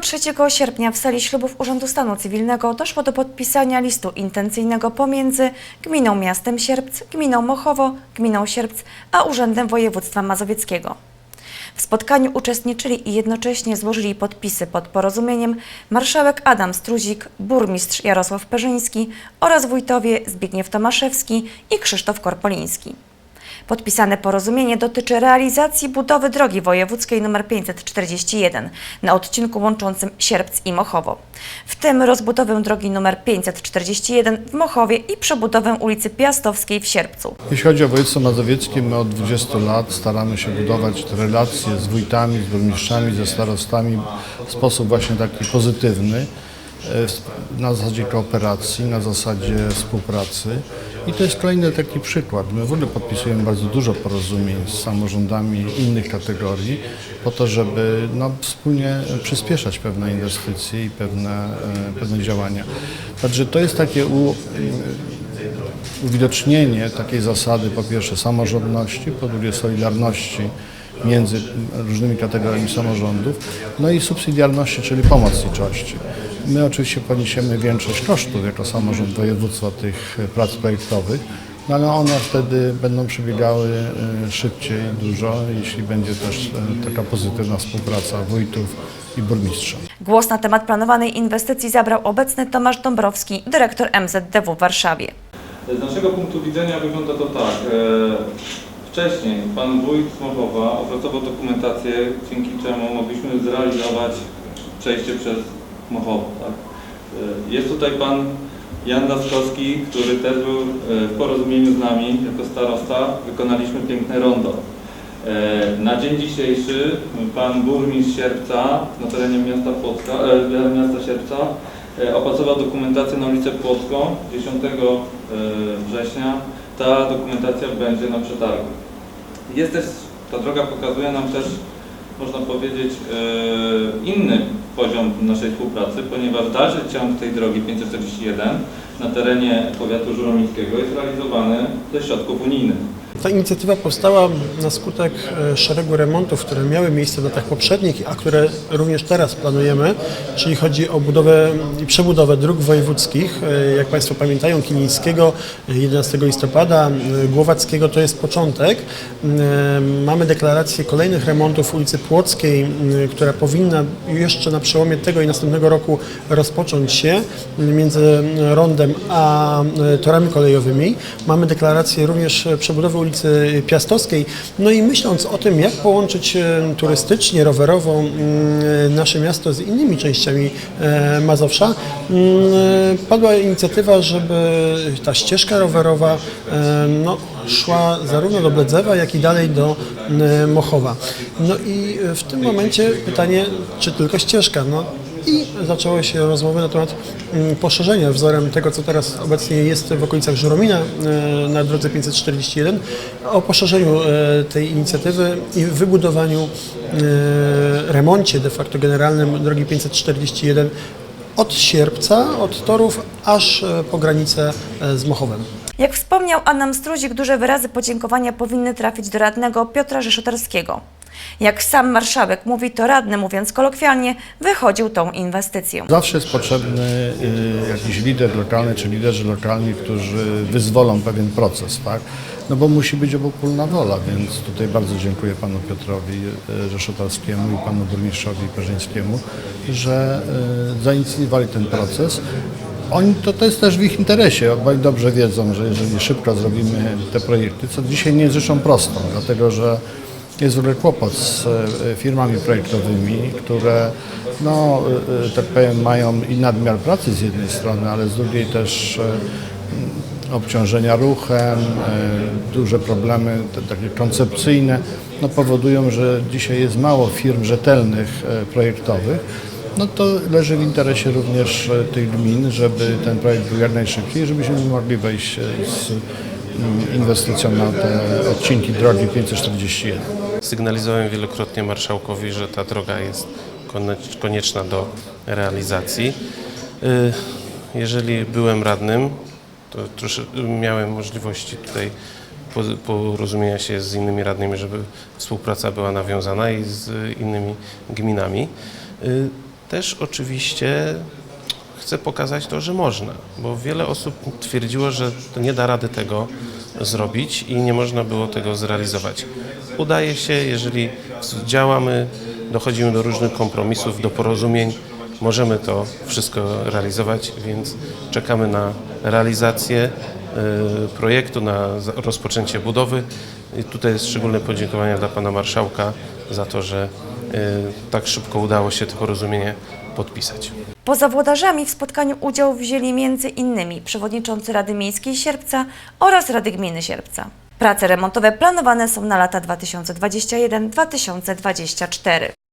3 sierpnia w sali ślubów Urzędu Stanu Cywilnego doszło do podpisania listu intencyjnego pomiędzy Gminą Miastem Sierpc, Gminą Mochowo, Gminą Sierpc, a Urzędem Województwa Mazowieckiego. W spotkaniu uczestniczyli i jednocześnie złożyli podpisy pod porozumieniem marszałek Adam Struzik, burmistrz Jarosław Perzyński oraz wójtowie Zbigniew Tomaszewski i Krzysztof Korpoliński. Podpisane porozumienie dotyczy realizacji budowy drogi wojewódzkiej nr 541 na odcinku łączącym Sierpc i Mochowo, w tym rozbudowę drogi nr 541 w Mochowie i przebudowę ulicy Piastowskiej w Sierpcu. Jeśli chodzi o województwo mazowieckie, my od 20 lat staramy się budować relacje z wójtami, z burmistrzami, ze starostami w sposób właśnie taki pozytywny, na zasadzie kooperacji, na zasadzie współpracy. I to jest kolejny taki przykład. My w ogóle podpisujemy bardzo dużo porozumień z samorządami innych kategorii po to, żeby no, wspólnie przyspieszać pewne inwestycje i pewne, e, pewne działania. Także to jest takie u, uwidocznienie takiej zasady, po pierwsze samorządności, po drugie solidarności między różnymi kategoriami samorządów, no i subsydiarności, czyli pomocniczości. My oczywiście poniesiemy większość kosztów jako samorząd województwa tych prac projektowych, no ale one wtedy będą przebiegały e, szybciej, dużo, jeśli będzie też e, taka pozytywna współpraca wójtów i burmistrza. Głos na temat planowanej inwestycji zabrał obecny Tomasz Dąbrowski, dyrektor MZDW w Warszawie. Z naszego punktu widzenia wygląda to tak. e, Wcześniej pan wójt z Mochowa opracował dokumentację, dzięki czemu mogliśmy zrealizować przejście przez Mochowo. Tak? E, Jest tutaj pan Jan Laskowski, który też był e, w porozumieniu z nami jako starosta. Wykonaliśmy piękne rondo. E, Na dzień dzisiejszy pan burmistrz Sierpca na terenie miasta, Płocka, miasta Sierpca opracował dokumentację na ulicę Płocką 10 e, września. Ta dokumentacja będzie na przetargu. Jest też, ta droga pokazuje nam też, można powiedzieć, e, inny poziom naszej współpracy, ponieważ dalszy ciąg tej drogi 541 na terenie powiatu żuromińskiego jest realizowany ze środków unijnych. Ta inicjatywa powstała na skutek e, szeregu remontów, które miały miejsce w latach poprzednich, a które również teraz planujemy, czyli chodzi o budowę i przebudowę dróg wojewódzkich. E, Jak Państwo pamiętają, Kilińskiego e, 11 listopada, e, Głowackiego to jest początek. Mamy deklarację kolejnych remontów ulicy Płockiej, która powinna jeszcze na przełomie tego i następnego roku rozpocząć się między rondem a torami kolejowymi. Mamy deklarację również przebudowy ulicy Piastowskiej. No i myśląc o tym, jak połączyć e, turystycznie, rowerowo m, nasze miasto z innymi częściami e, Mazowsza, m, e, padła inicjatywa, żeby ta ścieżka rowerowa no, szła zarówno do Bledzewa, jak i dalej do Mochowa. No i w tym momencie pytanie, czy tylko ścieżka? No, i zaczęły się rozmowy na temat mm, poszerzenia wzorem tego, co teraz obecnie jest w okolicach Żuromina e, na drodze 541, o poszerzeniu e, tej inicjatywy i wybudowaniu, e, remoncie de facto generalnym drogi 541 od Sierpca, od torów aż po granicę z Mochowem. Jak wspomniał Adam Struzik, duże wyrazy podziękowania powinny trafić do radnego Piotra Rzeszotarskiego. Jak sam marszałek mówi, to radny, mówiąc kolokwialnie, wychodził tą inwestycją. Zawsze jest potrzebny y, jakiś lider lokalny czy liderzy lokalni, którzy wyzwolą pewien proces, tak? No bo musi być obopólna wola, więc tutaj bardzo dziękuję panu Piotrowi y, Rzeszotarskiemu i panu burmistrzowi Perzyńskiemu, że y, zainicjowali ten proces. Oni, to, to jest też w ich interesie, bo oni dobrze wiedzą, że jeżeli szybko zrobimy te projekty, co dzisiaj nie jest rzeczą prostą, dlatego że ogóle kłopot z e, firmami projektowymi, które no, e, e, tak powiem, mają i nadmiar pracy z jednej strony, ale z drugiej też obciążenia ruchem, duże problemy takie koncepcyjne no, powodują, że dzisiaj jest mało firm rzetelnych projektowych. No to leży w interesie również tych gmin, żeby ten projekt był jak najszybciej, żebyśmy mogli wejść z inwestycją na te odcinki drogi 541. Sygnalizowałem wielokrotnie marszałkowi, że ta droga jest konieczna do realizacji. Y, Jeżeli byłem radnym, to miałem możliwości tutaj po- porozumienia się z innymi radnymi, żeby współpraca była nawiązana i z innymi gminami. Y, też oczywiście chcę pokazać to, że można, bo wiele osób twierdziło, że nie da rady tego zrobić i nie można było tego zrealizować. Udaje się, jeżeli działamy, dochodzimy do różnych kompromisów, do porozumień, możemy to wszystko realizować, więc czekamy na realizację y, projektu, na rozpoczęcie budowy. I tutaj jest szczególne podziękowania dla pana marszałka za to, że y, tak szybko udało się to porozumienie podpisać. Poza włodarzami w spotkaniu udział wzięli m.in. przewodniczący Rady Miejskiej Sierpca oraz Rady Gminy Sierpca. Prace remontowe planowane są na lata 2021-2024.